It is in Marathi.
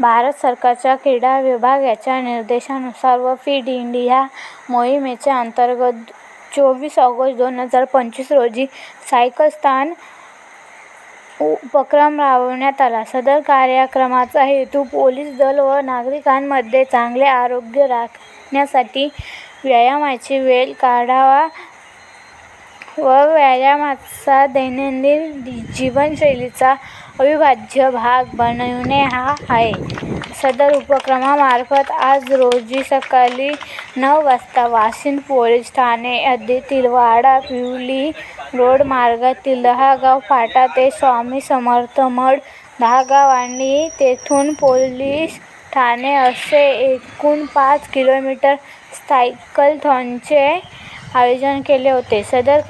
भारत सरकारच्या क्रीडा विभागाच्या निर्देशानुसार व फिट इंडिया मोहिमेच्या अंतर्गत चोवीस ऑगस्ट दोन हजार पंचवीस रोजी सायकलस्थान उपक्रम राबवण्यात आला. सदर कार्यक्रमाचा हेतू पोलीस दल व नागरिकांमध्ये चांगले आरोग्य राखण्यासाठी व्यायामाची वेळ काढावा व व्यायामाचा दैनंदिन जीवनशैलीचा अविभाज्य भाग बनविणे हा आहे. सदर उपक्रमामार्फत आज रोजी सकाळी नऊ वाजता वाशिंद पोलीस ठाणे हद्दीतील वाडा पिवली रोड मार्गातील दहागाव फाटा ते स्वामी समर्थ मठ दहागाव आणि तेथून पोलीस ठाणे असे एकूण पाच किलोमीटर सायकलथॉनचे आयोजन केले होते. सदर